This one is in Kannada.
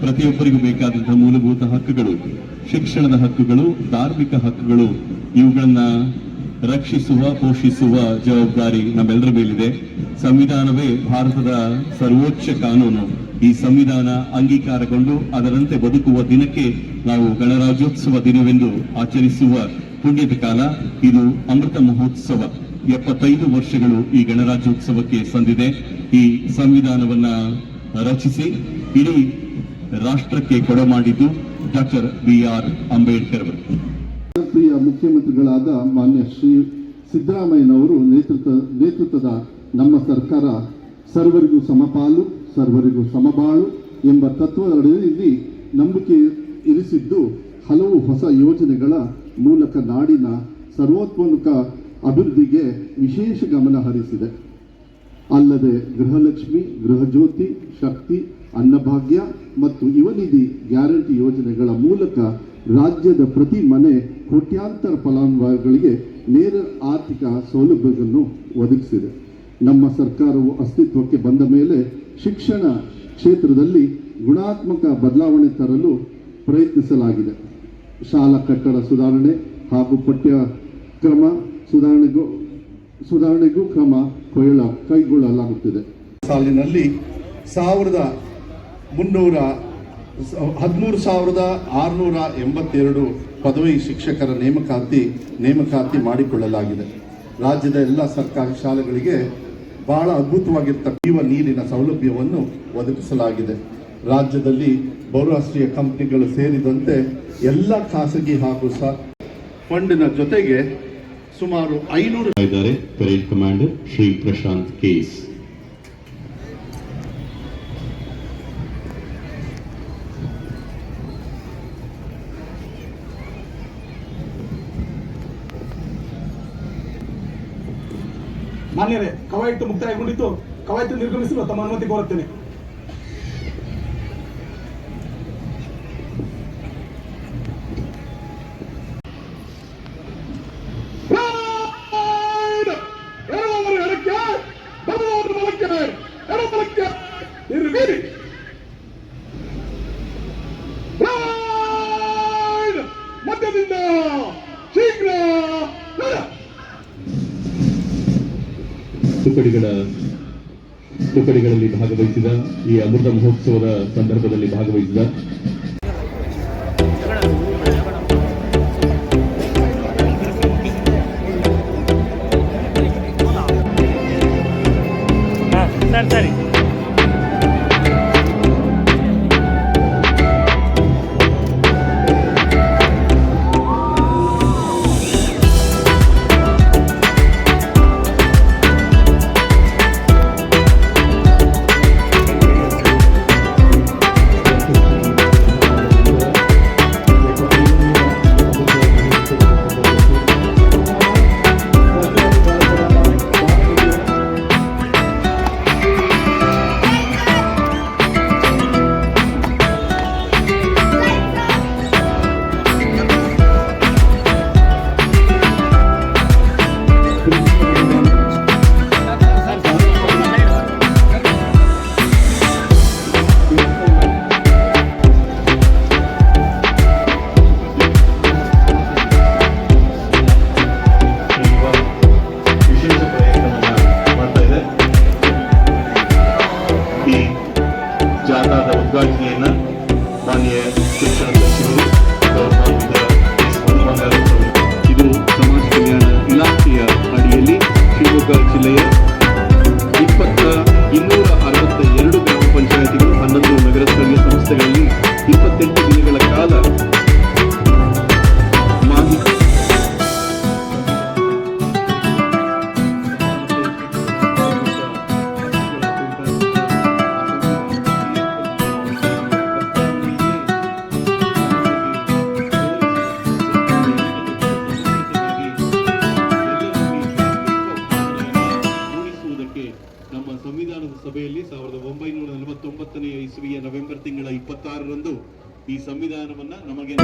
ಪ್ರತಿಯೊಬ್ಬರಿಗೂ ಬೇಕಾದಂತಹ ಮೂಲಭೂತ ಹಕ್ಕುಗಳು, ಶಿಕ್ಷಣದ ಹಕ್ಕುಗಳು, ಧಾರ್ಮಿಕ ಹಕ್ಕುಗಳು, ಇವುಗಳನ್ನ ರಕ್ಷಿಸುವ, ಪೋಷಿಸುವ ಜವಾಬ್ದಾರಿ ನಮ್ಮೆಲ್ಲರ ಮೇಲಿದೆ. ಸಂವಿಧಾನವೇ ಭಾರತದ ಸರ್ವೋಚ್ಚ ಕಾನೂನು. ಈ ಸಂವಿಧಾನ ಅಂಗೀಕಾರಗೊಂಡು ಅದರಂತೆ ಬದುಕುವ ದಿನಕ್ಕೆ ನಾವು ಗಣರಾಜ್ಯೋತ್ಸವ ದಿನವೆಂದು ಆಚರಿಸುವ ಪುಣ್ಯದ ಕಾಲ. ಇದು ಅಮೃತ ಮಹೋತ್ಸವ. ಎಪ್ಪತ್ತೈದು ವರ್ಷಗಳು ಈ ಗಣರಾಜ್ಯೋತ್ಸವಕ್ಕೆ ಸಂದಿದೆ. ಈ ಸಂವಿಧಾನವನ್ನ ರಚಿಸಿ, ಇಡೀ ರಾಷ್ಟ್ರಕ್ಕೆ ಕೊಡಮಾಡಿದ್ದು ಡಾಕ್ಟರ್ ಬಿ ಆರ್ ಅಂಬೇಡ್ಕರ್ ಅವರು. ಪ್ರಿಯ ಮುಖ್ಯಮಂತ್ರಿಗಳಾದ ಮಾನ್ಯ ಶ್ರೀ ಸಿದ್ದರಾಮಯ್ಯನವರು ನೇತೃತ್ವ, ನೇತೃತ್ವದ ನಮ್ಮ ಸರ್ಕಾರ ಸರ್ವರಿಗೂ ಸಮಪಾಲು, ಸರ್ವರಿಗೂ ಸಮಬಾಳು ಎಂಬ ತತ್ವದಡಿಯಲ್ಲಿ ನಂಬಿಕೆ ಇರಿಸಿದ್ದು ಹಲವು ಹೊಸ ಯೋಜನೆಗಳ ಮೂಲಕ ನಾಡಿನ ಸರ್ವೋತ್ಮುಖ ಅಭಿವೃದ್ಧಿಗೆ ವಿಶೇಷ ಗಮನ ಹರಿಸಿದೆ. ಅಲ್ಲದೆ ಗೃಹಲಕ್ಷ್ಮಿ, ಗೃಹಜ್ಯೋತಿ, ಶಕ್ತಿ, ಅನ್ನಭಾಗ್ಯ ಮತ್ತು ಯುವನಿಧಿ ಗ್ಯಾರಂಟಿ ಯೋಜನೆಗಳ ಮೂಲಕ ರಾಜ್ಯದ ಪ್ರತಿ ಮನೆ ಕೋಟ್ಯಾಂತರ ಫಲಾನುಭವಿಗಳಿಗೆ ನೇರ ಆರ್ಥಿಕ ಸೌಲಭ್ಯಗಳನ್ನು ಒದಗಿಸಿದೆ. ನಮ್ಮ ಸರ್ಕಾರವು ಅಸ್ತಿತ್ವಕ್ಕೆ ಬಂದ ಮೇಲೆ ಶಿಕ್ಷಣ ಕ್ಷೇತ್ರದಲ್ಲಿ ಗುಣಾತ್ಮಕ ಬದಲಾವಣೆ ತರಲು ಪ್ರಯತ್ನಿಸಲಾಗಿದೆ. ಶಾಲಾ ಕಟ್ಟಡ ಸುಧಾರಣೆ ಹಾಗೂ ಪಠ್ಯಕ್ರಮ ಸುಧಾರಣೆಗೂ ಸುಧಾರಣೆಗೂ ಕ್ರಮ ಕೈಗೊಳ್ಳಲಾಗುತ್ತಿದೆ. ಸಾಲಿನಲ್ಲಿ ಸಾವಿರದ ಮುನ್ನೂರ ಹದಿಮೂರು ಸಾವಿರದ ಆರುನೂರ ಎಂಬತ್ತೆರಡು ಪದವಿ ಶಿಕ್ಷಕರ ನೇಮಕಾತಿ ನೇಮಕಾತಿ ಮಾಡಿಕೊಳ್ಳಲಾಗಿದೆ. ರಾಜ್ಯದ ಎಲ್ಲ ಸರ್ಕಾರಿ ಶಾಲೆಗಳಿಗೆ ಬಹಳ ಅದ್ಭುತವಾಗಿರ್ತಕ್ಕ ಕುಡಿಯುವ ನೀರಿನ ಸೌಲಭ್ಯವನ್ನು ಒದಗಿಸಲಾಗಿದೆ. ರಾಜ್ಯದಲ್ಲಿ ಬಹುರಾಷ್ಟ್ರೀಯ ಕಂಪ್ನಿಗಳು ಸೇರಿದಂತೆ ಎಲ್ಲ ಖಾಸಗಿ ಹಾಗೂ ಸ, ಫಂಡಿನ ಜೊತೆಗೆ ಸುಮಾರು ಐನೂರು ಇದ್ದಾರೆ. ಪರೇಡ್ ಕಮಾಂಡರ್ ಶ್ರೀ ಪ್ರಶಾಂತ್ ಕೇಸ್. ಮಾನ್ಯರೇ ಕವಾಯಿತು ಮುಕ್ತಾಯಗೊಂಡಿದ್ದು ಕವಾಯಿತು ನಿರ್ಗಮಿಸಲು ತಮ್ಮ ಅನುಮತಿ ಕೋರುತ್ತೇನೆ. ತುಕಡಿಗಳ ತುಕಡಿಗಳಲ್ಲಿ ಭಾಗವಹಿಸಿದ ಈ ಅಮೃತ ಮಹೋತ್ಸವದ ಸಂದರ್ಭದಲ್ಲಿ ಭಾಗವಹಿಸಿದ ಸರಿ ಸರಿ. Kırıkkale ತಿಂಗಳ ಇಪ್ಪತ್ತಾರರಂದು ಈ ಸಂವಿಧಾನವನ್ನ ನಮಗೆ